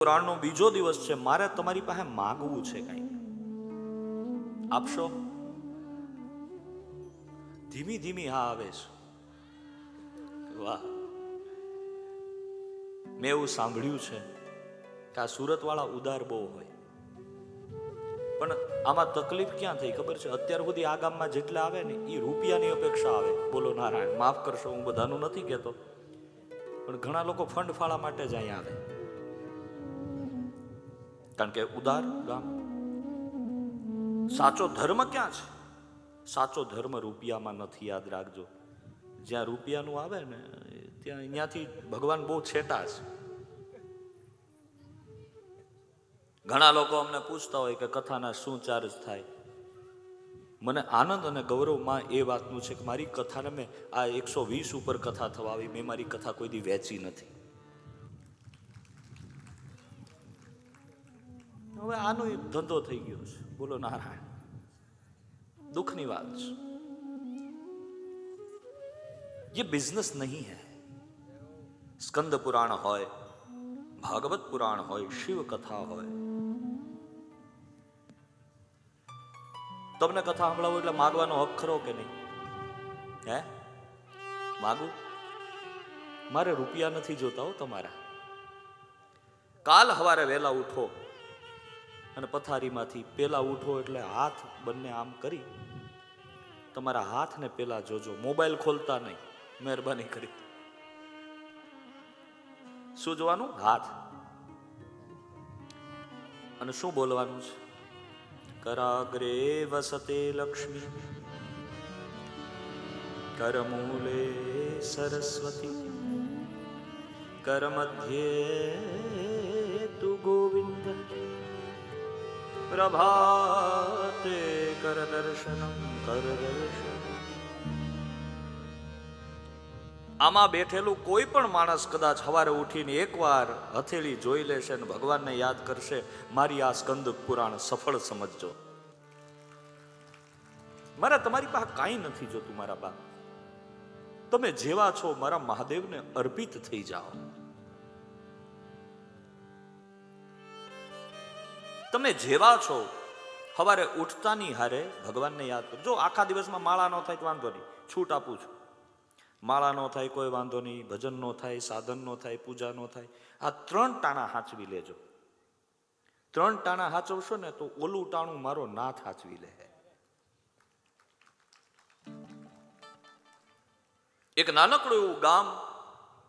પુરાણનો બીજો દિવસ છે, મારે તમારી પાસે માગવું છે કઈ આપશો ધીમી ધીમી હા આવે છે. વાહ. મેં એવું સાંભળ્યું છે કે આ સુરતવાળા ઉદાર બહુ હોય. પણ આમાં તકલીફ ક્યાં થઈ ખબર છે? અત્યાર સુધી આ ગામમાં જેટલા આવે ને એ રૂપિયાની અપેક્ષા આવે. બોલો નારાયણ, માફ કરશો, હું બધાનું નથી કહેતો. પણ ઘણા લોકો ફંડ ફાળા માટે જ અહીંયા આવે. કારણ કે ઉદાર ગામ સાચો ધર્મ ક્યાં છે? સાચો ધર્મ રૂપિયામાં નથી, યાદ રાખજો. જ્યાં રૂપિયાનું આવે ને, ત્યાં અહીંયાથી ભગવાન બહુ છેટા છે. ઘણા લોકો અમને પૂછતા હોય કે કથાના શું ચાર્જ થાય. મને આનંદ અને ગૌરવમાં એ વાતનું છે કે મારી કથાને મેં આ એકસો વીસ ઉપર કથા થવા આવી, મેં મારી કથા કોઈ દી વેચી નથી. હવે આનો એક ધંધો થઈ ગયો છે બોલો નારાયણ દુઃખની વાત છે ये बिजनेस नहीं है સ્કંદ પુરાણ હોય ભાગવત પુરાણ હોય શિવ કથા હોય તમને કથા સંભળાવો એટલે માગવાનો હક ખરો કે નહીં હે માગું મારે રૂપિયા નથી જોતા હો તમારા કાલ હવારે વહેલા ઉઠો અને પથારીમાંથી પેલા ઉઠો એટલે હાથ બંને આમ કરી. તમારા હાથને પેલા જોજો. મોબાઈલ ખોલતા નહીં. મહેરબાની કરી. શું જોવાનું? હાથ. અને શું બોલવાનું છે? કરાગ્રે વસતે લક્ષ્મી. કરમૂલે સરસ્વતી. કરમધ્યે તુ ગોવિંદ. પ્રભાતે કર દર્શનમ કર દર્શન આમાં બેઠેલું કોઈ પણ માણસ કદાચ સવારે ઉઠીને એકવાર હથેળી જોઈ લેશે અને ભગવાનને યાદ કરશે, મારી આ સ્કંદ પુરાણ સફળ સમજજો. મારા તમારી પાસે કાંઈ નથી જોતું, મારા બા તમે જેવા છો, મારા મહાદેવને અર્પિત થઈ જાઓ. તમે જેવા છો સવારે ઉઠતાની હારે ભગવાનને યાદ કરો. જો આખા દિવસમાં માળા ન થાય તો વાંધો નહીં. છૂટ આપું છું. માળા ન થાય કોઈ વાંધો નહીં. ભજન ન થાય, સાધન ન થાય, પૂજા ન થાય. આ ત્રણ ટાણા હાચવી લેજો. ત્રણ ટાણા હાચવશો ને તો ઓલું ટાણું મારો નાથ હાચવી લે. એક નાનકડું એવું ગામ